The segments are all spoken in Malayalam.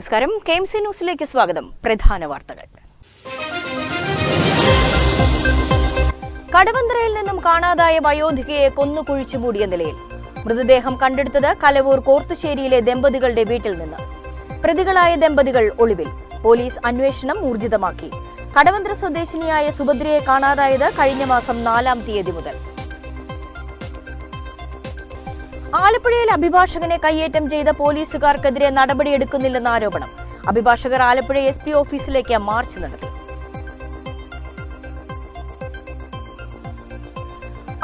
നമസ്കാരം. കെ എം സി ന്യൂസിലേക്ക് സ്വാഗതം. പ്രധാന വാർത്തകൾ. കടവന്തരയിൽ നിന്നും കാണാതായ വയോധികയെ കൊന്നു കുഴിച്ചു മൂടിയ നിലയിൽ മൃതദേഹം കണ്ടെടുത്തത് കലവൂർ കോർത്തുശ്ശേരിയിലെ ദമ്പതികളുടെ വീട്ടിൽ നിന്ന്. പ്രതികളായ ദമ്പതികൾ ഒളിവിൽ. പോലീസ് അന്വേഷണം ഊർജിതമാക്കി. കടവന്തര സ്വദേശിനിയായ സുഭദ്രയെ കാണാതായത് കഴിഞ്ഞ മാസം നാലാം തീയതി മുതൽ. ആലപ്പുഴയിൽ അഭിഭാഷകനെ കയ്യേറ്റം ചെയ്ത പോലീസുകാർക്കെതിരെ നടപടിയെടുക്കുന്നില്ലെന്ന ആരോപണം. അഭിഭാഷകർ ആലപ്പുഴ എസ് പി ഓഫീസിലേക്ക് മാർച്ച് നടത്തി.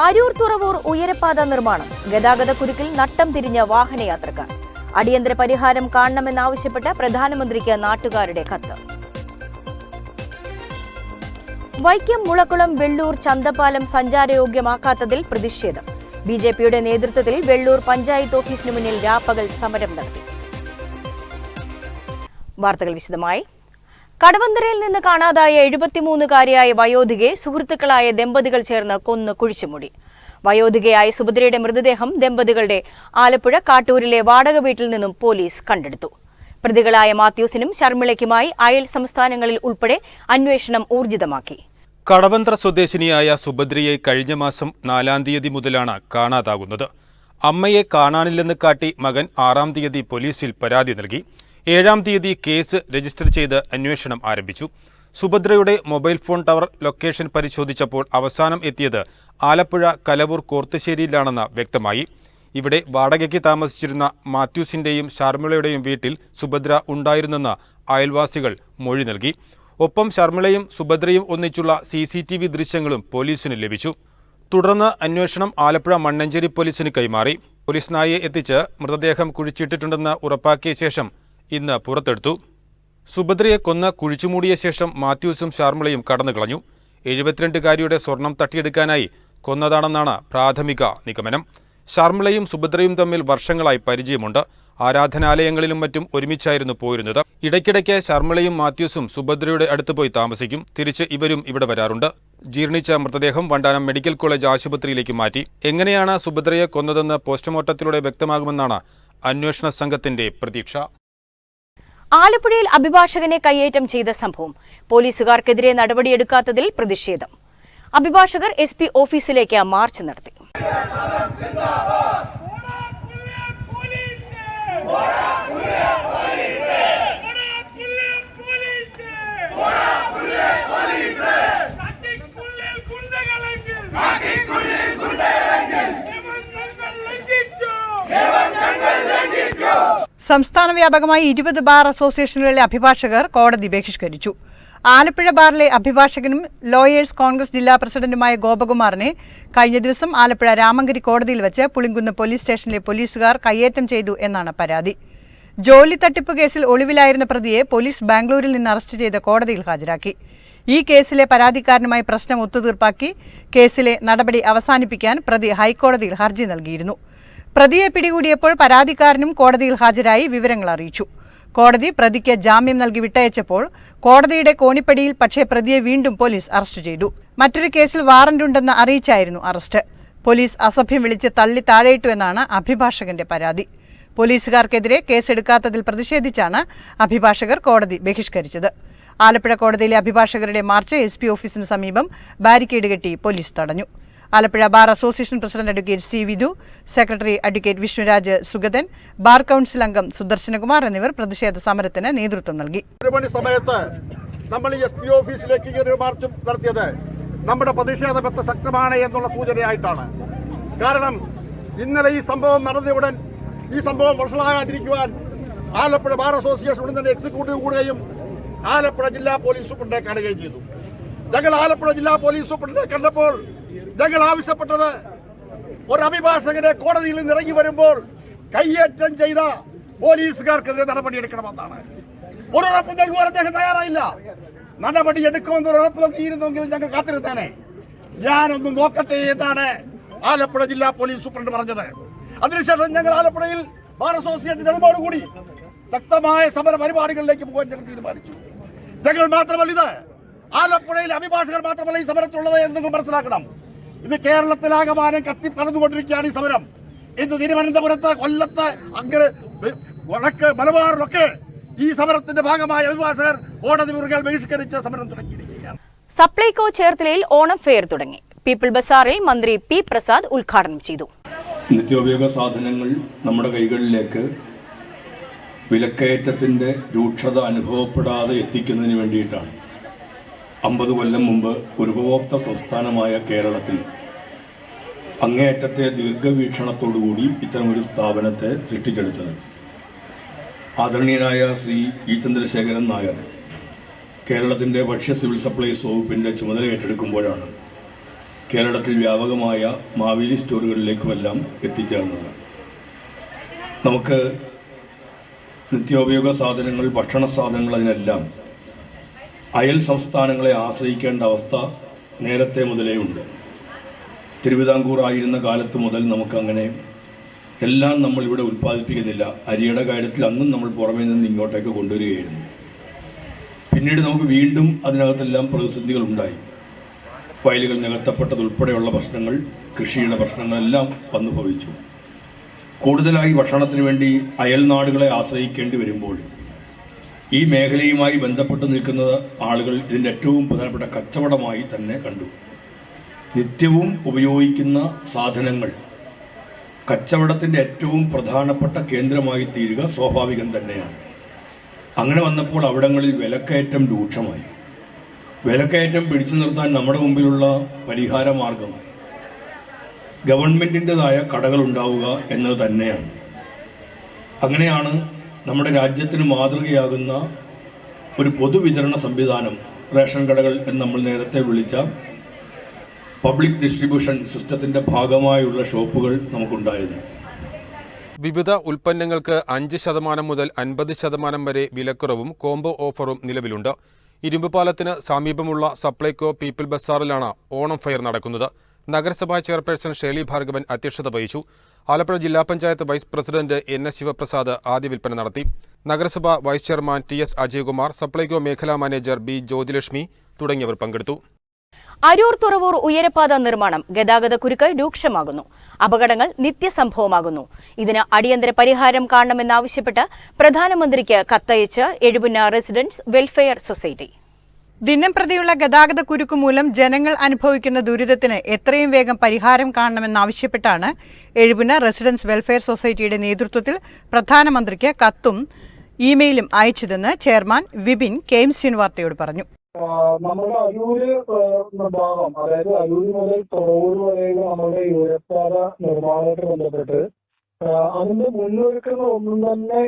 അരൂർ തുറവൂർ ഉയരപ്പാത നിർമ്മാണം. ഗതാഗത കുരുക്കിൽ നട്ടം തിരിഞ്ഞ വാഹനയാത്രക്കാർ. അടിയന്തര പരിഹാരം കാണണമെന്നാവശ്യപ്പെട്ട് പ്രധാനമന്ത്രിക്ക് നാട്ടുകാരുടെ കത്ത്. വൈക്കം മുളക്കുളം വെള്ളൂർ ചന്തപാലം സഞ്ചാരയോഗ്യമാക്കാത്തതിൽ പ്രതിഷേധം. ബി ജെ പിയുടെ നേതൃത്വത്തിൽ വെള്ളൂർ പഞ്ചായത്ത് ഓഫീസിന് മുന്നിൽ രാപ്പകൽ സമരം നടത്തി. വാർത്തകൾ വിശദമായി. കടവന്തരയിൽ നിന്ന് കാണാതായ എഴുപത്തിമൂന്നുകാരിയായ വയോധികയെ സുഹൃത്തുക്കളായ ദമ്പതികൾ ചേർന്ന് കൊന്ന് കുഴിച്ചുമൂടി. വയോധികയായ സുഭദ്രയുടെ മൃതദേഹം ദമ്പതികളുടെ ആലപ്പുഴ കാട്ടൂരിലെ വാടക വീട്ടിൽ നിന്നും പോലീസ് കണ്ടെടുത്തു. പ്രതികളായ മാത്യൂസിനും ശർമിളയ്ക്കുമായി അയൽ സംസ്ഥാനങ്ങളിൽ ഉൾപ്പെടെ അന്വേഷണം ഊർജിതമാക്കി. കടവന്ത്ര സ്വദേശിനിയായ സുഭദ്രയെ കഴിഞ്ഞ മാസം നാലാം തീയതി മുതലാണ് കാണാതാകുന്നത്. അമ്മയെ കാണാനില്ലെന്ന് കാട്ടി മകൻ ആറാം തീയതി പോലീസിൽ പരാതി നൽകി. ഏഴാം തീയതി കേസ് രജിസ്റ്റർ ചെയ്ത് അന്വേഷണം ആരംഭിച്ചു. സുഭദ്രയുടെ മൊബൈൽ ഫോൺ ടവർ ലൊക്കേഷൻ പരിശോധിച്ചപ്പോൾ അവസാനം എത്തിയത് ആലപ്പുഴ കലവൂർ കോർത്തുശ്ശേരിയിലാണെന്ന് വ്യക്തമായി. ഇവിടെ വാടകയ്ക്ക് താമസിച്ചിരുന്ന മാത്യൂസിന്റെയും ഷാർമിളയുടെയും വീട്ടിൽ സുഭദ്ര ഉണ്ടായിരുന്നെന്ന് അയൽവാസികൾ മൊഴി നൽകി. ഒപ്പം ശർമിളയും സുഭദ്രയും ഒന്നിച്ചുള്ള സി സി ടി വി ദൃശ്യങ്ങളും പോലീസിന് ലഭിച്ചു. തുടർന്ന് അന്വേഷണം ആലപ്പുഴ മണ്ണഞ്ചേരി പോലീസിന് കൈമാറി. പോലീസ് നായയെ എത്തിച്ച് മൃതദേഹം കുഴിച്ചിട്ടിട്ടുണ്ടെന്ന് ഉറപ്പാക്കിയ ശേഷം ഇന്ന് പുറത്തെടുത്തു. സുഭദ്രയെ കൊന്ന് കുഴിച്ചുമൂടിയ ശേഷം മാത്യൂസും ശാർമിളയും കടന്നുകളഞ്ഞു. എഴുപത്തിരണ്ടുകാരിയുടെ സ്വർണം തട്ടിയെടുക്കാനായി കൊന്നതാണെന്നാണ് പ്രാഥമിക നിഗമനം. ശാർമിളയും സുഭദ്രയും തമ്മിൽ വർഷങ്ങളായി പരിചയമുണ്ട്. ആരാധനാലയങ്ങളിലും മറ്റും ഒരുമിച്ചായിരുന്നു പോയിരുന്നത്. ഇടയ്ക്കിടയ്ക്ക് ശർമ്മളയും മാത്യൂസും സുഭദ്രയുടെ അടുത്ത് പോയി താമസിക്കും. തിരിച്ച് ഇവരും ഇവിടെ വരാറുണ്ട്. ജീർണിച്ച മൃതദേഹം വണ്ടാനം മെഡിക്കൽ കോളേജ് ആശുപത്രിയിലേക്ക് മാറ്റി. എങ്ങനെയാണ് സുഭദ്രയെ കൊന്നതെന്ന് പോസ്റ്റ്മോർട്ടത്തിലൂടെ വ്യക്തമാകുമെന്നാണ് അന്വേഷണ സംഘത്തിന്റെ പ്രതീക്ഷ. ആലപ്പുഴയിൽ അഭിഭാഷകനെ കൈയേറ്റം ചെയ്ത സംഭവം. പോലീസുകാർക്കെതിരെ നടപടിയെടുക്കാത്തതിൽ പ്രതിഷേധം. അഭിഭാഷകർ എസ് ഓഫീസിലേക്ക് മാർച്ച് നടത്തി. സംസ്ഥാന വ്യാപകമായി ഇരുപത് ബാർ അസോസിയേഷനുകളിലെ അഭിഭാഷകർ കോടതി ബഹിഷ്കരിച്ചു. ആലപ്പുഴ ബാറിലെ അഭിഭാഷകനും ലോയേഴ്സ് കോൺഗ്രസ് ജില്ലാ പ്രസിഡന്റുമായ ഗോപകുമാറിനെ കഴിഞ്ഞ ദിവസം ആലപ്പുഴ രാമങ്കരി കോടതിയിൽ വെച്ച് പുളിങ്കുന്ന് പോലീസ് സ്റ്റേഷനിലെ പോലീസുകാർ കയ്യേറ്റം ചെയ്തു എന്നാണ് പരാതി. ജോലി തട്ടിപ്പ് കേസിൽ ഒളിവിലായിരുന്ന പ്രതിയെ പോലീസ് ബാംഗ്ലൂരിൽ നിന്ന് അറസ്റ്റ് ചെയ്ത് കോടതിയിൽ ഹാജരാക്കി. ഈ കേസിലെ പരാതിക്കാരനുമായി പ്രശ്നം ഒത്തുതീർപ്പാക്കി കേസിലെ നടപടി അവസാനിപ്പിക്കാൻ പ്രതി ഹൈക്കോടതിയിൽ ഹർജി നൽകിയിരുന്നു. പ്രതിയെ പിടികൂടിയപ്പോൾ പരാതിക്കാരനും കോടതിയിൽ ഹാജരായി വിവരങ്ങൾ അറിയിച്ചു. കോടതി പ്രതിക്ക് ജാമ്യം നൽകി വിട്ടയച്ചപ്പോൾ കോടതിയുടെ കോണിപ്പടിയിൽ പക്ഷേ പ്രതിയെ വീണ്ടും പോലീസ് അറസ്റ്റ് ചെയ്തു. മറ്റൊരു കേസിൽ വാറന്റ് ഉണ്ടെന്ന് അറിയിച്ചായിരുന്നു അറസ്റ്റ്. പോലീസ് അസഭ്യം വിളിച്ച് തള്ളി താഴെയിട്ടു എന്നാണ് അഭിഭാഷകന്റെ പരാതി. പോലീസുകാർക്കെതിരെ കേസെടുക്കാത്തതിൽ പ്രതിഷേധിച്ചാണ് അഭിഭാഷകർ കോടതി ബഹിഷ്കരിച്ചത്. ആലപ്പുഴ കോടതിയിലെ അഭിഭാഷകരുടെ മാർച്ച് എസ് ഓഫീസിന് സമീപം ബാരിക്കേഡ് കെട്ടി പോലീസ് തടഞ്ഞു. Alappuzha bar association president advocate C Vidhu secretary advocate Vishnuraj Sugathan bar council അംഗം സുദർശനകുമാർ എന്നിവർ പ്രതിഷേധ സമരത്തിന് നേതൃത്വം നൽകി. സമയത്ത് നമ്മൾ എസ് പി ഓഫീസിലേക്ക് ഒരു നടത്തിയത്. നമ്മുടെ പ്രതിഷേധം എത്ര ശക്തമാണ് എന്നുള്ള സൂചനയായിട്ടാണ്. കാരണം ഇന്നലെ ഈ സംഭവം നടന്നയുടൻ ഈ സംഭവം വഷളാകാതിരിക്കുവാൻ ആലപ്പുഴ ബാർ അസോസിയേഷൻ ഉടൻ തന്നെ എക്സിക്യൂട്ടീവ് കൂടുകയും ആലപ്പുഴ ജില്ലാ പോലീസ് സൂപ്രണ്ടെ കാണുകയും ചെയ്തു. ഞങ്ങൾ ആലപ്പുഴ ജില്ലാ പോലീസ് സൂപ്രണ്ടെ കണ്ടപ്പോൾ ഞങ്ങൾ ആവശ്യപ്പെട്ടത് ഒരു അഭിഭാഷകനെ കോടതിയിൽ നിന്ന് ഇറങ്ങി വരുമ്പോൾ കയ്യേറ്റം ചെയ്ത പോലീസുകാർക്കെതിരെ നടപടിയെടുക്കണമെന്നാണ്. ഒരു ഉറപ്പ് നൽകുവാൻ അദ്ദേഹം തയ്യാറായില്ല. നടപടി എടുക്കുമെന്ന് ഒരു ഉറപ്പ് നൽകിയിരുന്നെങ്കിൽ ഞങ്ങൾ കാത്തിരുത്താനെ ഞാനൊന്ന് നോക്കട്ടെ എന്നാണ് ആലപ്പുഴ ജില്ലാ പോലീസ് സൂപ്രണ്ട് പറഞ്ഞത്. അതിനുശേഷം ഞങ്ങൾ ആലപ്പുഴയിൽ ബാർ അസോസിയേഷൻ നിലപാട് കൂടി ശക്തമായ സമര പരിപാടികളിലേക്ക് പോകാൻ ഞങ്ങൾ തീരുമാനിച്ചു. ഞങ്ങൾ മാത്രമല്ല ഇത് ആലപ്പുഴയിലെ അഭിഭാഷകർ മാത്രമല്ല ഈ സമരത്തിലുള്ളത് എന്ന് നിങ്ങൾ മനസ്സിലാക്കണം. ഇത് കേരളത്തിലാകമാനം കത്തി കടന്നുകൊണ്ടിരിക്കുകയാണ് ഈ സമരം. ഇന്ന് തിരുവനന്തപുരത്ത് കൊല്ലത്ത് അങ്ങനെ വടക്ക് മലബാറിലൊക്കെ ഈ സമരത്തിന്റെ ഭാഗമായ അഭിഭാഷകർ കോടതി മുറികൾ ബഹിഷ്കരിച്ച് സമരം തുടങ്ങിയിരിക്കുകയാണ്. സപ്ലൈകോ ചേർത്തലയിൽ ഓണം ഫെയർ തുടങ്ങി. പീപ്പിൾ ബസാറിൽ മന്ത്രി പി പ്രസാദ് ഉദ്ഘാടനം ചെയ്തു. നിത്യോപയോഗ സാധനങ്ങൾ നമ്മുടെ കൈകളിലേക്ക് വിലക്കയറ്റത്തിന്റെ രൂക്ഷത അനുഭവപ്പെടാതെ എത്തിക്കുന്നതിന് വേണ്ടിയിട്ടാണ്. അമ്പത് കൊല്ലം മുമ്പ് ഉപഭോക്തൃ സംസ്ഥാനമായ കേരളത്തിൽ അങ്ങേയറ്റത്തെ ദീർഘവീക്ഷണത്തോടുകൂടി ഇത്തരമൊരു സ്ഥാപനത്തെ സൃഷ്ടിച്ചെടുത്തത്. ആദരണീയനായ ശ്രീ ഇ ചന്ദ്രശേഖരൻ നായർ കേരളത്തിന്റെ ഭക്ഷ്യ സിവിൽ സപ്ലൈസ് വകുപ്പിന്റെ ചുമതല ഏറ്റെടുക്കുമ്പോഴാണ് കേരളത്തിൽ വ്യാപകമായ മാവേലി സ്റ്റോറുകളിലേക്കുമെല്ലാം എത്തിച്ചേർന്നത്. നമുക്ക് നിത്യോപയോഗ സാധനങ്ങൾ ഭക്ഷണ സാധനങ്ങൾ അതിനെല്ലാം അയൽ സംസ്ഥാനങ്ങളെ ആശ്രയിക്കേണ്ട അവസ്ഥ നേരത്തെ മുതലേ ഉണ്ട്. തിരുവിതാംകൂർ ആയിരുന്ന കാലത്ത് മുതൽ നമുക്കങ്ങനെ എല്ലാം നമ്മൾ ഇവിടെ ഉൽപ്പാദിപ്പിക്കുന്നില്ല. അരിയുടെ കാര്യത്തിൽ അന്നും നമ്മൾ പുറമേ നിന്ന് ഇങ്ങോട്ടേക്ക് കൊണ്ടുവരികയായിരുന്നു. പിന്നീട് നമുക്ക് വീണ്ടും അതിനകത്തെല്ലാം പ്രതിസന്ധികൾ ഉണ്ടായി വയലുകൾ നികത്തപ്പെട്ടതുൾപ്പെടെയുള്ള പ്രശ്നങ്ങൾ കൃഷിയുടെ പ്രശ്നങ്ങളെല്ലാം വന്നു ഭവിച്ചു കൂടുതലായി ഭക്ഷണത്തിന് വേണ്ടി അയൽനാടുകളെ ആശ്രയിക്കേണ്ടി വരുമ്പോൾ ഈ മേഖലയുമായി ബന്ധപ്പെട്ട് നിൽക്കുന്ന ആളുകൾ ഇതിന്റെ ഏറ്റവും പ്രധാനപ്പെട്ട കച്ചവടമായി തന്നെ കണ്ടു. നിത്യവും ഉപയോഗിക്കുന്ന സാധനങ്ങൾ കച്ചവടത്തിന്റെ ഏറ്റവും പ്രധാനപ്പെട്ട കേന്ദ്രമായി തീരുക സ്വാഭാവികം തന്നെയാണ്. അങ്ങനെ വന്നപ്പോൾ അവിടങ്ങളിൽ വിലക്കയറ്റം രൂക്ഷമായി. വിലക്കയറ്റം പിടിച്ചു നിർത്താൻ നമ്മുടെ മുമ്പിലുള്ള പരിഹാര മാർഗം ഗവൺമെന്റിന്റെതായ കടകൾ ഉണ്ടാവുക എന്നത് തന്നെയാണ്. അങ്ങനെയാണ് നമ്മുടെ രാജ്യത്തിന് മാതൃകയാകുന്ന ഒരു പൊതുവിതരണ സംവിധാനം റേഷൻ കടകൾ എന്ന് നമ്മൾ നേരത്തെ വിളിച്ച പബ്ലിക് ഡിസ്ട്രിബ്യൂഷൻ സിസ്റ്റത്തിന്റെ ഭാഗമായുള്ള ഷോപ്പുകൾ നമുക്കുണ്ടായിരുന്നു. വിവിധ ഉൽപ്പന്നങ്ങൾക്ക് അഞ്ച് ശതമാനം മുതൽ അൻപത് ശതമാനം വരെ വിലക്കുറവും കോംബോ ഓഫറും നിലവിലുണ്ട്. ഇരുമ്പുപാലത്തിന് സമീപമുള്ള സപ്ലൈകോ പീപ്പിൾ ബസാറിലാണ് ഓണം ഫെയർ നടക്കുന്നത്. നഗരസഭാ ചെയർപേഴ്സൺ ഷേലി ഭാർഗവൻ അധ്യക്ഷത വഹിച്ചു. ആലപ്പുഴ ജില്ലാ panchayat vice president N S Sivaprasad ആദ്യ വിൽപ്പന നടത്തി. നഗരസഭ vice chairman T S Ajayakumar Supplyco മേഖലാ മാനേജർ ബി ജ്യോതിലക്ഷ്മി തുടങ്ങിയവർ പങ്കെടുത്തു. അരൂർ തുറവൂർ ഉയരപ്പാത നിർമ്മാണം ഗതാഗത കുരുക്കൾ രൂക്ഷമാകുന്നു. അപകടങ്ങൾ നിത്യസംഭവമാകുന്നു. ഇതിന് അടിയന്തര പരിഹാരം കാണണമെന്നാവശ്യപ്പെട്ട് പ്രധാനമന്ത്രിക്ക് കത്തയച്ച് എഴുപുന്ന റെസിഡൻസ് വെൽഫെയർ സൊസൈറ്റി. ദിനം പ്രതിയുള്ള ഗതാഗത കുരുക്ക് മൂലം ജനങ്ങൾ അനുഭവിക്കുന്ന ദുരിതത്തിന് എത്രയും വേഗം പരിഹാരം കാണണമെന്നാവശ്യപ്പെട്ടാണ് എഴുപിന റെസിഡൻസ് വെൽഫെയർ സൊസൈറ്റിയുടെ നേതൃത്വത്തിൽ പ്രധാനമന്ത്രിക്ക് കത്തും ഇമെയിലും അയച്ചതെന്ന് ചെയർമാൻ വിപിൻ കെ എം പറഞ്ഞു. നമ്മുടെ അരൂര് ഭാഗം അതായത് അരൂര് മുതൽ തുറവൂർ വരെയുള്ള നമ്മുടെ യൂരപ്പാത നിർമ്മാണവുമായിട്ട് ബന്ധപ്പെട്ട് അതിന്റെ മുന്നൊരുക്കങ്ങൾ ഒന്നും തന്നെ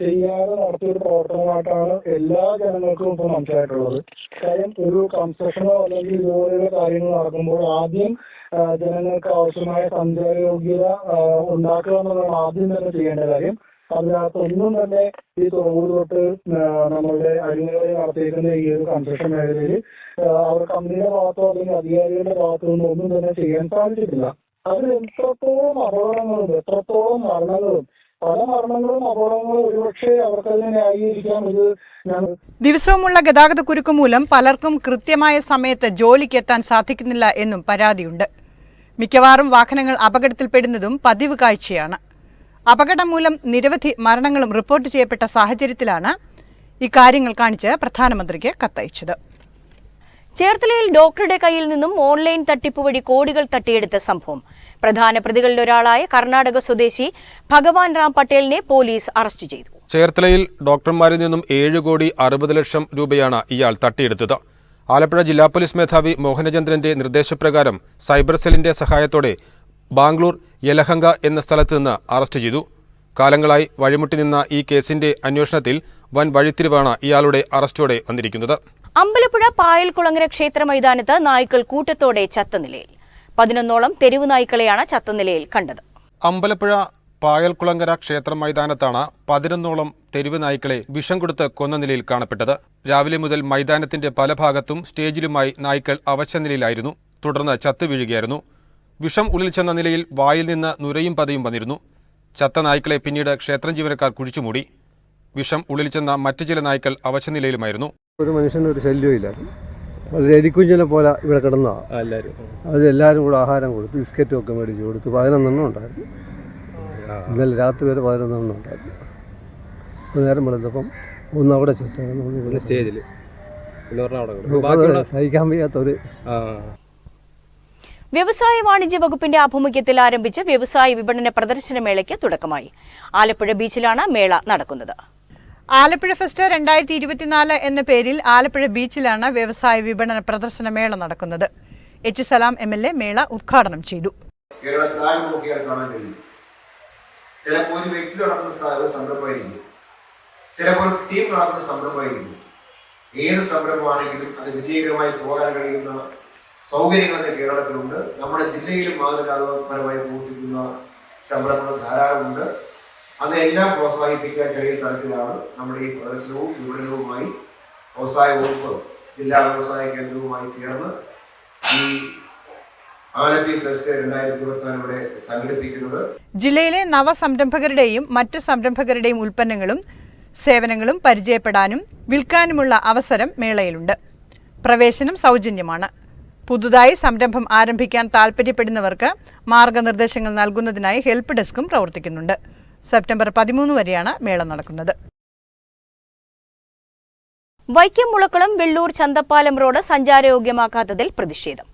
ചെയ്യാതെ നടത്തിയ ഒരു പ്രവർത്തനമായിട്ടാണ് എല്ലാ ജനങ്ങൾക്കും ഇപ്പൊ മനസ്സിലായിട്ടുള്ളത്. കാര്യം ഒരു കൺസ്ട്രക്ഷനോ അല്ലെങ്കിൽ ഇതുപോലെയുള്ള കാര്യങ്ങൾ നടക്കുമ്പോൾ ആദ്യം ജനങ്ങൾക്ക് ആവശ്യമായ സഞ്ചാര യോഗ്യത ഉണ്ടാക്കുക എന്നുള്ളതാണ് ആദ്യം തന്നെ ചെയ്യേണ്ട കാര്യം. അതിനകത്ത് ഒന്നും തന്നെ ഈ തുറവൂർ തൊട്ട് നമ്മളുടെ അഴിമതി നടത്തിയിരിക്കുന്ന ഈ ഒരു കൺസ്ട്രക്ഷൻ മേഖലയിൽ അവർ കമ്പനിയുടെ ഭാഗത്തോ അല്ലെങ്കിൽ അധികാരികളുടെ ഭാഗത്തോ ഒന്നും തന്നെ ചെയ്യാൻ സാധിച്ചിട്ടില്ല. അതിൽ എത്രത്തോളം അപകടങ്ങളും എത്രത്തോളം മരണങ്ങളും. പല മരണങ്ങളും അപകടങ്ങളും ഒരുപക്ഷെ അവർക്കതിനെ ന്യായീകരിക്കാൻ ഇത് ദിവസവുമുള്ള ഗതാഗത കുരുക്ക് മൂലം പലർക്കും കൃത്യമായ സമയത്ത് ജോലിക്ക് എത്താൻ സാധിക്കുന്നില്ല എന്നും പരാതിയുണ്ട്. മിക്കവാറും വാഹനങ്ങൾ അപകടത്തിൽപ്പെടുന്നതും പതിവ് കാഴ്ചയാണ്. അപകടം മൂലം നിരവധി മരണങ്ങളും റിപ്പോർട്ട് ചെയ്യപ്പെട്ട സാഹചര്യത്തിലാണ് ഇക്കാര്യങ്ങൾ കാണിച്ച് പ്രധാനമന്ത്രിക്ക് കത്തയച്ചത്. ചേർത്തലയിൽ ഡോക്ടറുടെ കയ്യിൽ നിന്നും ഓൺലൈൻ തട്ടിപ്പ് വഴി കോടികൾ തട്ടിയെടുത്ത സംഭവം. പ്രധാന പ്രതികളിലൊരാളായ കർണാടക സ്വദേശി ഭഗവാൻ റാം പട്ടേലിനെ പോലീസ് അറസ്റ്റ് ചെയ്തു. ചേർത്തലയിൽ ഡോക്ടർമാരിൽ നിന്നും ഏഴ് കോടി അറുപത് ലക്ഷം രൂപയാണ് ഇയാൾ തട്ടിയെടുത്തത്. ആലപ്പുഴ ജില്ലാ പോലീസ് മേധാവി മോഹനചന്ദ്രന്റെ നിർദ്ദേശപ്രകാരം സൈബർ സെല്ലിന്റെ സഹായത്തോടെ ബാംഗ്ലൂർ യലഹങ്ക എന്ന സ്ഥലത്ത് നിന്ന് അറസ്റ്റ് ചെയ്തു. കാലങ്ങളായി വഴിമുട്ടി നിന്ന ഈ കേസിന്റെ അന്വേഷണത്തിൽ വൻ വഴിത്തിരിവാണ് ഇയാളുടെ അറസ്റ്റോടെ വന്നിരിക്കുന്നത്. അമ്പലപ്പുഴ പായൽകുളങ്ങര ക്ഷേത്ര മൈതാനത്ത് നായ്ക്കൾ കൂട്ടത്തോടെ ചത്ത നിലയിൽ. പതിനൊന്നോളം തെരുവ് നായ്ക്കളെയാണ് ചത്തനിലയിൽ കണ്ടത്. അമ്പലപ്പുഴ പായൽക്കുളങ്കര ക്ഷേത്ര മൈതാനത്താണ് പതിനൊന്നോളം തെരുവ് നായ്ക്കളെ വിഷം കൊടുത്ത് കൊന്ന നിലയിൽ കാണപ്പെട്ടത്. രാവിലെ മുതൽ മൈതാനത്തിന്റെ പല ഭാഗത്തും സ്റ്റേജിലുമായി നായ്ക്കൾ അവശനിലയിലായിരുന്നു. തുടർന്ന് ചത്തു വീഴുകയായിരുന്നു. വിഷം ഉള്ളിൽ ചെന്ന നിലയിൽ വായിൽ നിന്ന് നുരയും പതയും വന്നിരുന്നു. ചത്ത നായ്ക്കളെ പിന്നീട് ക്ഷേത്രം ജീവനക്കാർ കുഴിച്ചുമൂടി. വിഷം ഉള്ളിൽ ചെന്ന മറ്റു ചില നായ്ക്കൾ അവശനിലയിലുമായിരുന്നു. ഒരു മനുഷ്യന് ഒരു വളരെ എലിക്കുഞ്ഞിനെ പോലെ ഇവിടെ കിടന്നതാണ് എല്ലാവരും അത് എല്ലാവരും കൂടെ ആഹാരം കൊടുത്ത് ബിസ്ക്കറ്റും ഒക്കെ മേടിച്ച് കൊടുത്ത് പതിനൊന്നെണ്ണം ഉണ്ടായിരുന്നു. ഇന്നലെ രാത്രി വരെ പതിനൊന്നെണ്ണം ഉണ്ടായിരുന്നു. അപ്പോൾ നേരം വെളുത്തപ്പം ഒന്ന് അവിടെ സ്റ്റേജിൽ പിന്നെ അവിടെ ബാക്കിയുള്ള സഹിക്കാൻ വയ്യാത്തൊരു ആ. വ്യവസായ വാണിജ്യ വകുപ്പിന്റെ ആഭിമുഖ്യത്തിൽ ആരംഭിച്ച വ്യവസായ വിപണന പ്രദർശന മേളയ്ക്ക് തുടക്കമായി. ആലപ്പുഴ ബീച്ചിലാണ് മേള നടക്കുന്നത്. ആലപ്പുഴ ഫെസ്റ്റ് രണ്ടായിരത്തി ഇരുപത്തിനാല് എന്ന പേരിൽ ആലപ്പുഴ ബീച്ചിലാണ് വ്യവസായ വിപണന പ്രദർശന മേള നടക്കുന്നത്. H Salam M L A മേള ഉദ്ഘാടനം ചെയ്തു. കേരളത്തിൽ ആര് നോക്കിയാൽ കാണാൻ കഴിയും. ചിലപ്പോൾ ഒരു വ്യക്തി ടീം നടത്തുന്ന സംരംഭമായിരിക്കും. ഏത് സംരംഭമാണെങ്കിലും അത് വിജയകരമായി പോകാൻ കഴിയുന്ന സൗകര്യങ്ങൾ കേരളത്തിലുണ്ട്. നമ്മുടെ ജില്ലയിലും മാതൃകാപരമായി പ്രവർത്തിക്കുന്ന സംരംഭങ്ങൾ ധാരാളമുണ്ട്. അതിനെല്ലാം പ്രോത്സാഹിപ്പിക്കാൻ കഴിയുന്ന തരത്തിലാണ് നമ്മുടെ ഈ പ്രദർശനവും വിപണനവുമായി വ്യവസായ വകുപ്പ് ജില്ലാ വ്യവസായ കേന്ദ്രവുമായി ചേർന്ന് ഈ ആലപ്പി ഫെസ്റ്റ് ഇവിടെ ജില്ലയിലെ നവസംരംഭകരുടെയും മറ്റു സംരംഭകരുടെയും ഉൽപ്പന്നങ്ങളും സേവനങ്ങളും പരിചയപ്പെടാനും വിൽക്കാനുമുള്ള അവസരം മേളയിലുണ്ട്. പ്രവേശനം സൗജന്യമാണ്. പുതുതായി സംരംഭം ആരംഭിക്കാൻ താൽപ്പര്യപ്പെടുന്നവർക്ക് മാർഗനിർദ്ദേശങ്ങൾ നൽകുന്നതിനായി ഹെൽപ്പ് ഡെസ്കും പ്രവർത്തിക്കുന്നുണ്ട്. സെപ്റ്റംബർ പതിമൂന്ന് വരെയാണ് മേള നടക്കുന്നത്. വൈക്കം മുളക്കുളം വെള്ളൂർ ചന്തപ്പാലം റോഡ് സഞ്ചാരയോഗ്യമാക്കാത്തതിൽ പ്രതിഷേധം.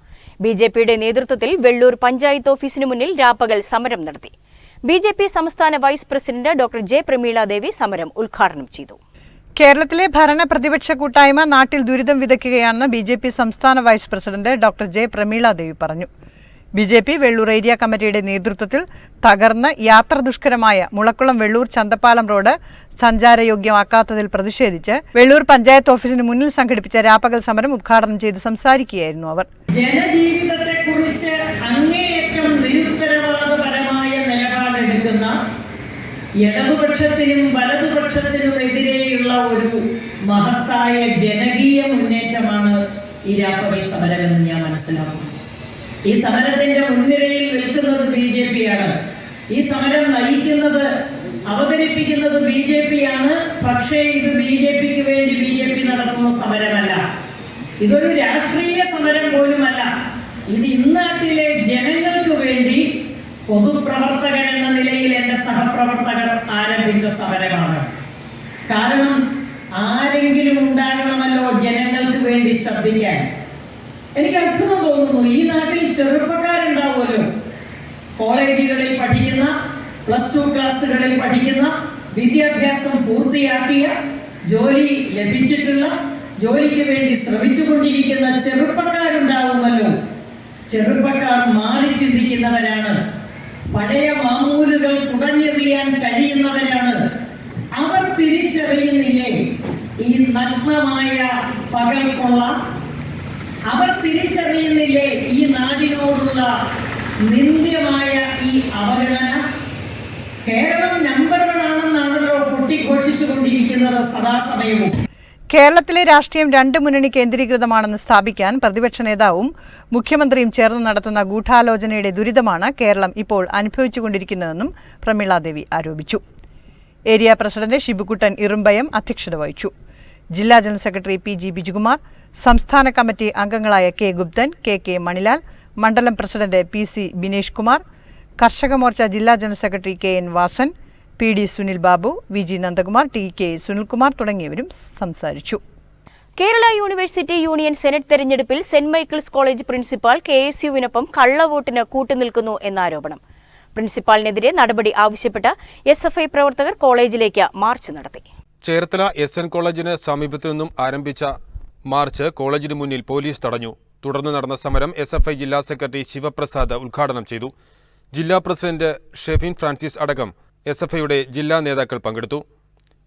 ബി ജെ പിയുടെ നേതൃത്വത്തിൽ വെള്ളൂർ പഞ്ചായത്ത് ഓഫീസിനു മുന്നിൽ രാപ്പകൽ സമരം നടത്തി. ബി ജെ പി സംസ്ഥാന vice president doctor J Prameela Devi സമരം ഉദ്ഘാടനം ചെയ്തു. കേരളത്തിലെ ഭരണ പ്രതിപക്ഷ കൂട്ടായ്മ നാട്ടിൽ ദുരിതം വിതയ്ക്കുകയാണെന്ന് ബി ജെ പി സംസ്ഥാന vice president doctor J Prameela Devi പറഞ്ഞു. B J P Vellur area കമ്മിറ്റിയുടെ നേതൃത്വത്തിൽ തകർന്ന് യാത്ര ദുഷ്കരമായ മുളക്കുളം വെള്ളൂർ ചന്തപ്പാലം റോഡ് സഞ്ചാരയോഗ്യമാക്കാത്തതിൽ പ്രതിഷേധിച്ച് വെള്ളൂർ പഞ്ചായത്ത് ഓഫീസിന് മുന്നിൽ സംഘടിപ്പിച്ച രാപ്പകൽ സമരം ഉദ്ഘാടനം ചെയ്ത് സംസാരിക്കുകയായിരുന്നു അവർ. ജനജീവിതത്തെക്കുറിച്ച് അങ്ങേയറ്റം നിരുത്തരവാദപരമായ നിലപാടെടുക്കുന്ന ഒരു മഹത്തായ ജനകീയ മുന്നേറ്റമാണ് ഈ രാപ്പകൽ സമരമെന്ന് ഞാൻ മനസ്സിലാക്കുന്നു. ഈ സമരത്തിന്റെ മുൻനിരയിൽ നിൽക്കുന്നത് ബി ജെ പി ആണ്. ഈ സമരം നയിക്കുന്നത് അവതരിപ്പിക്കുന്നത് ബി ജെ പി ആണ്. പക്ഷേ ഇത് ബി ജെ പിക്ക് വേണ്ടി ബി ജെ പി നടത്തുന്ന സമരമല്ല. ഇതൊരു രാഷ്ട്രീയ സമരം പോലുമല്ല. ഇത് ഇന്നാട്ടിലെ ജനങ്ങൾക്ക് വേണ്ടി പൊതുപ്രവർത്തകൻ എന്ന നിലയിൽ എന്റെ സഹപ്രവർത്തകർ ആരംഭിച്ച സമരമാണ്. കാരണം ആരെങ്കിലും ഉണ്ടാകണമല്ലോ ജനങ്ങൾക്ക് വേണ്ടി ശ്രദ്ധിക്കാൻ. എനിക്ക് അത്ഭുതം തോന്നുന്നു ഈ നാട്ടിൽ ചെറുപ്പക്കാരുണ്ടാവുമല്ലോ. കോളേജുകളിൽ പഠിക്കുന്ന പ്ലസ് ടു ക്ലാസ്സുകളിൽ പഠിക്കുന്ന വിദ്യാഭ്യാസം പൂർത്തിയാക്കിയ ജോലി ലഭിച്ചിട്ടുള്ള ജോലിക്ക് വേണ്ടി ശ്രമിച്ചുകൊണ്ടിരിക്കുന്ന ചെറുപ്പക്കാരുണ്ടാവുമല്ലോ. ചെറുപ്പക്കാർ മാറി ചിന്തിക്കുന്നവരാണ്. പഴയ മാമൂലുകൾ കുടഞ്ഞെറിയാൻ കഴിയുന്നവരാണ്. അവർ തിരിച്ചറിയുന്നില്ലേ? ഈ നഗ്നമായ പകൽക്കൊള്ള അവർ തിരിച്ചറിയുന്നില്ലേ ഈ നാടിനോടുള്ള നിന്ദ്യമായ ഈ അവഗണന? കേരളം നമ്പർ വൺ ആണെന്നാണല്ലോ പൊട്ടിഘോഷിച്ചുകൊണ്ടിരിക്കുന്നത് സദാസമയവും. കേരളത്തിലെ രാഷ്ട്രീയം രണ്ട് മുന്നണി കേന്ദ്രീകൃതമാണെന്ന് സ്ഥാപിക്കാൻ പ്രതിപക്ഷ നേതാവും മുഖ്യമന്ത്രിയും ചേർന്ന് നടത്തുന്ന ഗൂഢാലോചനയുടെ ദുരിതമാണ് കേരളം ഇപ്പോൾ അനുഭവിച്ചുകൊണ്ടിരിക്കുന്നതെന്നും പ്രമീളാദേവി ആരോപിച്ചു. ഏരിയ പ്രസിഡന്റ് ഷിബുക്കുട്ടൻ ഇറുമ്പയം അധ്യക്ഷത വഹിച്ചു. ജില്ലാ general secretary P G Bijukumar സംസ്ഥാന കമ്മിറ്റി അംഗങ്ങളായ K Gupthan K K Manilal മണ്ഡലം president P C Binesh Kumar Karshaka Morcha ജില്ലാ general secretary K N Vasan P D Sunil Babu V G Nandakumar T K Sunilkumar തുടങ്ങിയവരും സംസാരിച്ചു. കേരള യൂണിവേഴ്സിറ്റി യൂണിയൻ സെനറ്റ് തെരഞ്ഞെടുപ്പിൽ Saint Michael's college principal K S യുവിനൊപ്പം കള്ളവോട്ടിന് കൂട്ടുനിൽക്കുന്നു എന്ന ആരോപണം പ്രിൻസിപ്പാളിനെതിരെ നടപടി ആവശ്യപ്പെട്ട് എസ് എഫ് ഐ പ്രവർത്തകർ കോളേജിലേക്ക് മാർച്ച് നടത്തി. ചേർത്തല എസ് എൻ കോളേജിന് സമീപത്തു നിന്നും ആരംഭിച്ച മാർച്ച് കോളേജിന് മുന്നിൽ പോലീസ് തടഞ്ഞു. തുടർന്ന് നടന്ന സമരം എസ് ജില്ലാ സെക്രട്ടറി ശിവപ്രസാദ് ഉദ്ഘാടനം ചെയ്തു. ജില്ലാ പ്രസിഡന്റ് ഷെഫിൻ ഫ്രാൻസിസ് അടക്കം എസ് എഫ് ഐയുടെ ജില്ലാ നേതാക്കൾ പങ്കെടുത്തു.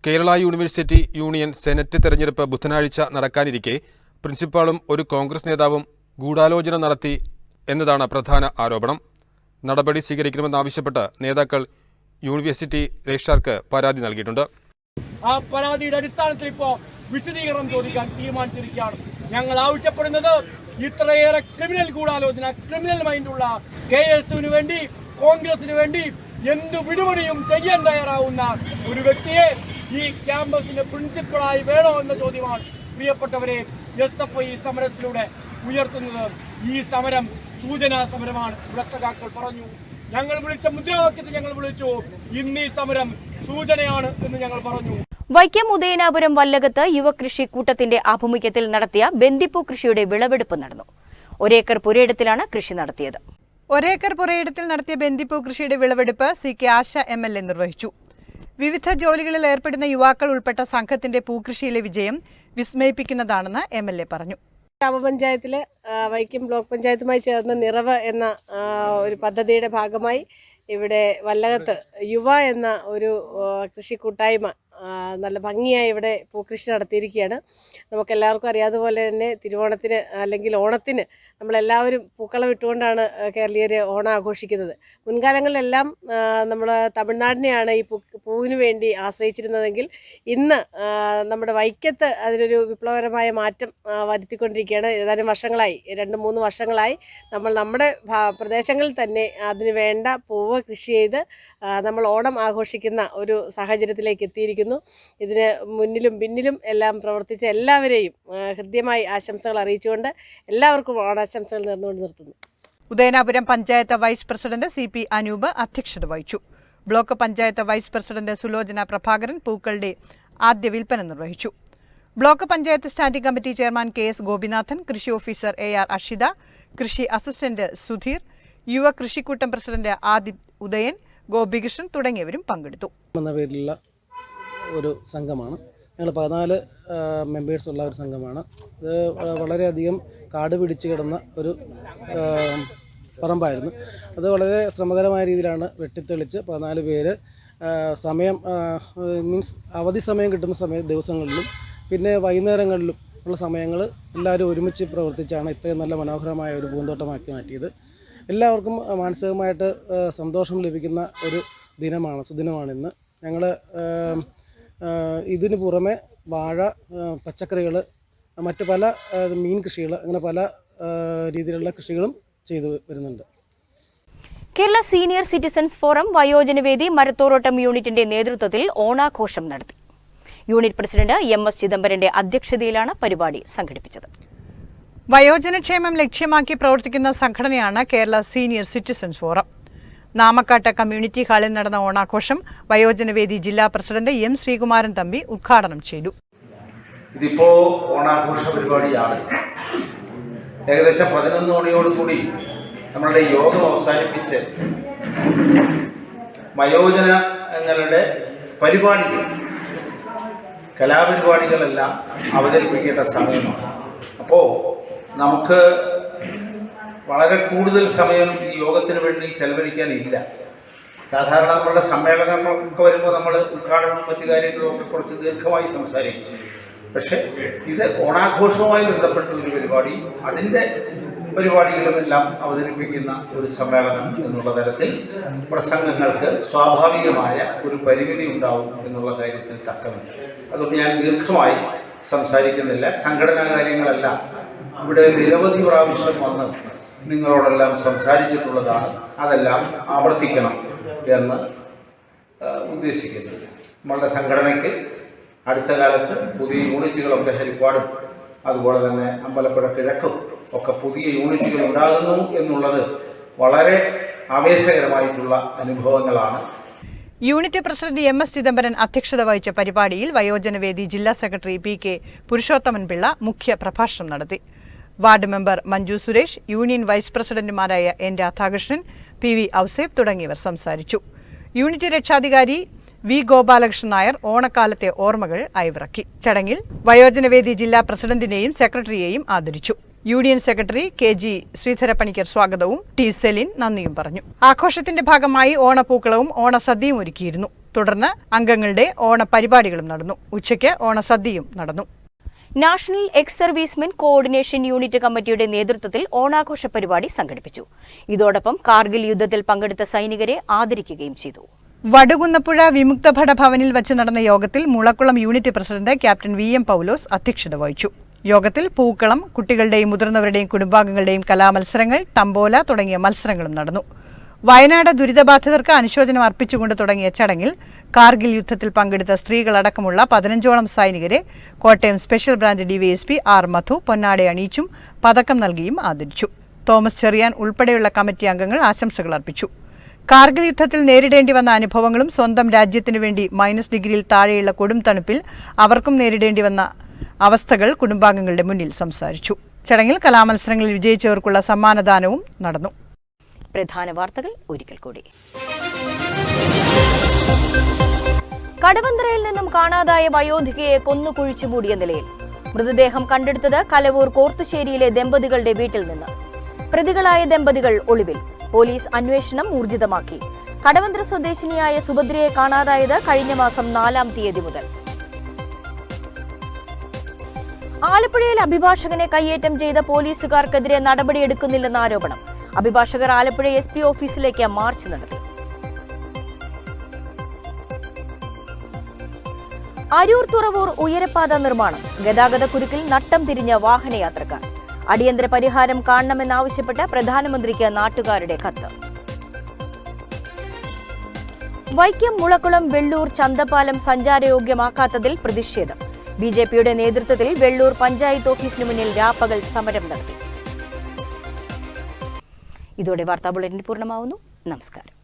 കേരള യൂണിവേഴ്സിറ്റി യൂണിയൻ സെനറ്റ് തെരഞ്ഞെടുപ്പ് ബുധനാഴ്ച നടക്കാനിരിക്കെ പ്രിൻസിപ്പാളും ഒരു കോൺഗ്രസ് നേതാവും ഗൂഢാലോചന നടത്തി എന്നതാണ് പ്രധാന ആരോപണം. നടപടി സ്വീകരിക്കണമെന്നാവശ്യപ്പെട്ട് നേതാക്കൾ യൂണിവേഴ്സിറ്റി രജിസ്ട്രാർക്ക് പരാതി നൽകിയിട്ടുണ്ട്. ആ പരാതിയുടെ അടിസ്ഥാനത്തിൽ ഇപ്പോ വിശദീകരണം ചോദിക്കാൻ തീരുമാനിച്ചിരിക്കുകയാണ്. ഞങ്ങൾ ആവശ്യപ്പെടുന്നത് ഇത്രയേറെ ക്രിമിനൽ ഗൂഢാലോചന ക്രിമിനൽ മൈൻഡുള്ള കെ എസ് വേണ്ടി കോൺഗ്രസിന് വേണ്ടി എന്തു വിടുപണിയും ചെയ്യാൻ തയ്യാറാവുന്ന ഒരു വ്യക്തിയെ ഈ ക്യാമ്പസിന്റെ പ്രിൻസിപ്പളായി വേണോ എന്ന ചോദ്യമാണ് പ്രിയപ്പെട്ടവരെ എസ് എഫ് ഐ സമരത്തിലൂടെ ഉയർത്തുന്നത്. ഈ സമരം സൂചനാ സമരമാണ്. രക്ഷകാക്കൾ പറഞ്ഞു ഞങ്ങൾ വിളിച്ച മുദ്രാവാക്യത്തെ ഞങ്ങൾ വിളിച്ചു. ഇന്ന് ഈ സമരം സൂചനയാണ് എന്ന് ഞങ്ങൾ പറഞ്ഞു. വൈക്കം ഉദയനാപുരം വല്ലകത്ത് യുവകൃഷി കൂട്ടത്തിന്റെ ആഭിമുഖ്യത്തിൽ നടത്തിയ ബന്ദിപ്പൂ കൃഷിയുടെ വിളവെടുപ്പ് നടന്നു. ഒരേക്കർ പുരയിടത്തിലാണ് കൃഷി നടത്തിയത്. ഒരേക്കർ പുരയിടത്തിൽ നടത്തിയ ബന്ദിപ്പൂ കൃഷിയുടെ വിളവെടുപ്പ് C K Asha M L A നിർവഹിച്ചു. വിവിധ ജോലികളിൽ ഏർപ്പെടുന്ന യുവാക്കൾ ഉൾപ്പെട്ട സംഘത്തിന്റെ പൂകൃഷിയിലെ വിജയം വിസ്മയിപ്പിക്കുന്നതാണെന്ന് എം എൽ എ പറഞ്ഞു. ഗ്രാമപഞ്ചായത്തിലെ വൈക്കം ബ്ലോക്ക് പഞ്ചായത്തുമായി ചേർന്ന് നിറവ് എന്ന ഒരു പദ്ധതിയുടെ ഭാഗമായി ഇവിടെ വല്ലകത്ത് യുവ എന്ന ഒരു ആ, കൃഷി കൂട്ടായ്മ ആ, നല്ല ഭംഗിയായി ഇവിടെ പൂക്കൃഷി നടത്തിയിരിക്കുകയാണ്. നമുക്കെല്ലാവർക്കും അറിയാവുന്നതുപോലെ തന്നെ തിരുവോണത്തിന് അല്ലെങ്കിൽ ഓണത്തിന് നമ്മളെല്ലാവരും പൂക്കളം ഇട്ടുകൊണ്ടാണ് കേരളീയർ ഓണം ആഘോഷിക്കുന്നത്. മുൻകാലങ്ങളിലെല്ലാം നമ്മൾ തമിഴ്നാടിനെയാണ് ഈ പൂ പൂവിന് വേണ്ടി ആശ്രയിച്ചിരുന്നതെങ്കിൽ ഇന്ന് നമ്മുടെ വൈക്കത്ത് അതിനൊരു വിപ്ലവകരമായ മാറ്റം വരുത്തിക്കൊണ്ടിരിക്കുകയാണ്. ഏതാനും വർഷങ്ങളായി രണ്ട് മൂന്ന് വർഷങ്ങളായി നമ്മൾ നമ്മുടെ പ്രദേശങ്ങളിൽ തന്നെ അതിന് വേണ്ട പൂവ് കൃഷി ചെയ്ത് നമ്മൾ ഓണം ആഘോഷിക്കുന്ന ഒരു സാഹചര്യത്തിലേക്ക് എത്തിയിരിക്കുന്നു. ഇതിന് മുന്നിലും പിന്നിലും എല്ലാം പ്രവർത്തിച്ച എല്ലാവരെയും ഹൃദ്യമായി ആശംസകൾ അറിയിച്ചുകൊണ്ട് എല്ലാവർക്കും ഓണാശംസകൾ നേർന്നുകൊണ്ട് നിർത്തുന്നു. Udayanapuram panchayat vice president C P Anoop അധ്യക്ഷത വഹിച്ചു. Block panchayat vice president Sulochana Prabhakaran പൂക്കളുടെ ആദ്യ വിൽപ്പന നിർവഹിച്ചു. Block panchayat standing committee chairman K S Gopinathan കൃഷി ഓഫീസർ എ ആർ അഷിത കൃഷി അസിസ്റ്റന്റ് സുധീർ യുവ കൃഷിക്കൂട്ടം പ്രസിഡന്റ് ആദിപ് ഉദയൻ ഗോപികൃഷ്ണൻ തുടങ്ങിയവരും പങ്കെടുത്തു. എന്ന പേരിലുള്ള ഒരു സംഘമാണ്. ഞങ്ങൾ പതിനാല് മെമ്പേഴ്സ് ഉള്ള ഒരു സംഘമാണ്. ഇത് വളരെയധികം കാട് പിടിച്ച് കിടന്ന ഒരു പറമ്പായിരുന്നു. അത് വളരെ ശ്രമകരമായ രീതിയിലാണ് വെട്ടിത്തെളിച്ച് പതിനാല് പേര് സമയം മീൻസ് അവധി സമയം കിട്ടുന്ന സമയ ദിവസങ്ങളിലും പിന്നെ വൈകുന്നേരങ്ങളിലും ഉള്ള സമയങ്ങൾ എല്ലാവരും ഒരുമിച്ച് പ്രവർത്തിച്ചാണ് ഇത്രയും നല്ല മനോഹരമായ ഒരു പൂന്തോട്ടമാക്കി മാറ്റിയത്. എല്ലാവർക്കും മാനസികമായിട്ട് സന്തോഷം ലഭിക്കുന്ന ഒരു ദിനമാണ് സുദിനമാണിന്ന്. ഞങ്ങൾ ഇതിന് പുറമെ വാഴ പച്ചക്കറികൾ മറ്റ് പല മീൻ കൃഷികൾ അങ്ങനെ പല രീതിയിലുള്ള കൃഷികളും ചെയ്തു വരുന്നുണ്ട്. കേരള സീനിയർ സിറ്റിസൺസ് ഫോറം വയോജനവേദി മരത്തോറോട്ടം യൂണിറ്റിന്റെ നേതൃത്വത്തിൽ ഓണാഘോഷം നടത്തി. യൂണിറ്റ് പ്രസിഡന്റ് എം എസ് ചിദംബരന്റെ അധ്യക്ഷതയിലാണ് പരിപാടി സംഘടിപ്പിച്ചത്. വയോജനക്ഷേമം ലക്ഷ്യമാക്കി പ്രവർത്തിക്കുന്ന സംഘടനയാണ് കേരള സീനിയർ സിറ്റിസൺസ് ഫോറം. നാമക്കാട്ട് കമ്മ്യൂണിറ്റി ഹാളിൽ നടന്ന ഓണാഘോഷം വയോജനവേദി ജില്ലാ പ്രസിഡന്റ് എം ശ്രീകുമാരൻ തമ്പി ഉദ്ഘാടനം ചെയ്തു. ഇതിപ്പോ ഓണാഘോഷ പരിപാടിയാണ്. ഏകദേശം പതിനൊന്ന് മണിയോടുകൂടി നമ്മളുടെ യോഗം അവസാനിപ്പിച്ച് വയോജനങ്ങളുടെ പരിപാടികൾ കലാപരിപാടികളെല്ലാം അവതരിപ്പിക്കേണ്ട സമയമാണ്. അപ്പോൾ നമുക്ക് വളരെ കൂടുതൽ സമയം ഈ യോഗത്തിന് വേണ്ടി ചെലവഴിക്കാനില്ല. സാധാരണ നമ്മളുടെ സമ്മേളനങ്ങളൊക്കെ വരുമ്പോൾ നമ്മൾ ഉദ്ഘാടനവും മറ്റു കാര്യങ്ങളും ഒക്കെ കുറച്ച് ദീർഘമായി സംസാരിക്കും. പക്ഷേ ഇത് ഓണാഘോഷവുമായി ബന്ധപ്പെട്ട ഒരു പരിപാടി. അതിന്റെ പരിപാടികളുമെല്ലാം അവതരിപ്പിക്കുന്ന ഒരു സമ്മേളനം എന്നുള്ള തരത്തിൽ പ്രസംഗങ്ങൾക്ക് സ്വാഭാവികമായ ഒരു പരിമിതി ഉണ്ടാവും എന്നുള്ള കാര്യത്തിൽ തർക്കമില്ല അതുകൊണ്ട് ഞാൻ ദീർഘമായി സംസാരിക്കുന്നില്ല. സംഘടനാ കാര്യങ്ങളെല്ലാം. ഇവിടെ നിരവധി പ്രാവശ്യം വന്ന് നിങ്ങളോടെല്ലാം സംസാരിച്ചിട്ടുള്ളതാണ്. അതെല്ലാം ആവർത്തിക്കണം എന്ന് ഉദ്ദേശിക്കുന്നത് നമ്മളുടെ സംഘടനയ്ക്ക് അടുത്ത കാലത്ത് പുതിയ യൂണിറ്റുകളൊക്കെ ഹരിപ്പാടും. അതുപോലെ തന്നെ അമ്പലപ്പുഴ കിഴക്കും ഒക്കെ പുതിയ യൂണിറ്റുകൾ ഉണ്ടാകുന്നു എന്നുള്ളത് വളരെ ആവേശകരമായിട്ടുള്ള അനുഭവങ്ങളാണ്. Unit president M S Chidambaran അധ്യക്ഷത വഹിച്ച പരിപാടിയിൽ വയോജനവേദി ജില്ലാ secretary P K Purushothaman Pillai മുഖ്യ പ്രഭാഷണം നടത്തി. Ward member Manju Suresh union vice പ്രസിഡന്റുമാരായ N Radhakrishnan P V Ouseph തുടങ്ങിയവർ സംസാരിച്ചു. യൂണിറ്റ് രക്ഷാധികാരി വി ഗോപാലകൃഷ്ണൻ നായർ ഓണക്കാലത്തെ ഓർമ്മകൾ അയവിറക്കി. ചടങ്ങിൽ വയോജനവേദി ജില്ലാ പ്രസിഡന്റിനെയും സെക്രട്ടറിയെയും ആദരിച്ചു. Union secretary K G Sreedharapanicker സ്വാഗതവും ടി സെലിൻ നന്ദിയും പറഞ്ഞു. ആഘോഷത്തിന്റെ ഭാഗമായി ഓണപ്പൂക്കളവും ഓണസദ്യയും ഒരുക്കിയിരുന്നു. തുടർന്ന് അംഗങ്ങളുടെ ഓണപരിപാടികളും നടന്നു. ഉച്ചയ്ക്ക് ഓണസദ്യയും നടന്നു. National ex servicemen coordination unit കമ്മിറ്റിയുടെ നേതൃത്വത്തിൽ ഓണാഘോഷ പരിപാടി സംഘടിപ്പിച്ചു. ഇതോടൊപ്പം കാർഗിൽ യുദ്ധത്തിൽ പങ്കെടുത്ത സൈനികരെ ആദരിക്കുകയും ചെയ്തു. വടുകുന്നപ്പുഴ വിമുക്തഭട ഭവനിൽ വെച്ച് നടന്ന യോഗത്തിൽ Mulakkulam unit president captain V M Paulose അധ്യക്ഷത വഹിച്ചു. യോഗത്തിൽ പൂക്കളം കുട്ടികളുടെയും മുതിർന്നവരുടെയും കുടുംബാംഗങ്ങളുടെയും കലാമത്സരങ്ങൾ തമ്പോല തുടങ്ങിയ മത്സരങ്ങളും നടന്നു. വയനാട് ദുരിതബാധിതർക്ക് അനുശോചനം അർപ്പിച്ചുകൊണ്ട് തുടങ്ങിയ ചടങ്ങിൽ കാർഗിൽ യുദ്ധത്തിൽ പങ്കെടുത്ത സ്ത്രീകളടക്കമുള്ള പതിനഞ്ചോളം സൈനികരെ Kottayam special branch DYSP R Madhu പൊന്നാടെ അണിയിച്ചും പതക്കം നൽകിയും ആദരിച്ചു. തോമസ് ചെറിയാൻ ഉൾപ്പെടെയുള്ള കമ്മിറ്റി അംഗങ്ങൾ ആശംസകൾ അർപ്പിച്ചു. കാർഗിൽ യുദ്ധത്തിൽ നേരിടേണ്ടി വന്ന അനുഭവങ്ങളും സ്വന്തം രാജ്യത്തിനു വേണ്ടി മൈനസ് ഡിഗ്രിയിൽ താഴെയുള്ള കൊടും തണുപ്പിൽ അവർക്കും നേരിടേണ്ടി വന്ന അവസ്ഥകൾ കുടുംബാംഗങ്ങളുടെ മുന്നിൽ സംസാരിച്ചു. ചടങ്ങിൽ കലാമത്സരങ്ങളിൽ വിജയിച്ചവർക്കുള്ള സമ്മാനദാനവും നടന്നു. പ്രധാന വാർത്തകൾ ഒരിക്കൽ കൂടി. കടവന്തറയിൽ നിന്നും കാണാതായ വയോധികയെ കൊന്നു കുഴിച്ചു മൂടിയ നിലയിൽ മൃതദേഹം കണ്ടെടുത്തത് കലവൂർ കോർത്തുശ്ശേരിയിലെ ദമ്പതികളുടെ വീട്ടിൽ നിന്ന്. പ്രതികളായ ദമ്പതികൾ ഒളിവിൽ. പോലീസ് അന്വേഷണം ഊർജിതമാക്കി. കടവന്തര സ്വദേശിനിയായ സുഭദ്രയെ കാണാതായത് കഴിഞ്ഞ മാസം നാലാം തീയതി മുതൽ. ആലപ്പുഴയിൽ അഭിഭാഷകനെ കയ്യേറ്റം ചെയ്ത പോലീസുകാർക്കെതിരെ നടപടിയെടുക്കുന്നില്ലെന്ന ആരോപണം. അഭിഭാഷകർ ആലപ്പുഴ എസ് പി ഓഫീസിലേക്ക് മാർച്ച് നടത്തി. അരൂർ തുറവൂർ ഉയരപ്പാത നിർമ്മാണം ഗതാഗത കുരുക്കിൽ നട്ടം തിരിഞ്ഞ വാഹനയാത്രക്കാർ. അടിയന്തര പരിഹാരം കാണണമെന്നാവശ്യപ്പെട്ട് പ്രധാനമന്ത്രിക്ക് നാട്ടുകാരുടെ കത്ത്. വൈക്കം മുളക്കുളം വെള്ളൂർ ചന്തപ്പാലം സഞ്ചാരയോഗ്യമാക്കാത്തതിൽ പ്രതിഷേധം. ബി ജെ പിയുടെ നേതൃത്വത്തിൽ വെള്ളൂർ പഞ്ചായത്ത് ഓഫീസിന് മുന്നിൽ രാപ്പകൽ സമരം നടത്തി. ഇതോടെ വാർത്താ ബുള്ളറ്റിൻ പൂർണമാവുന്നു. നമസ്കാരം.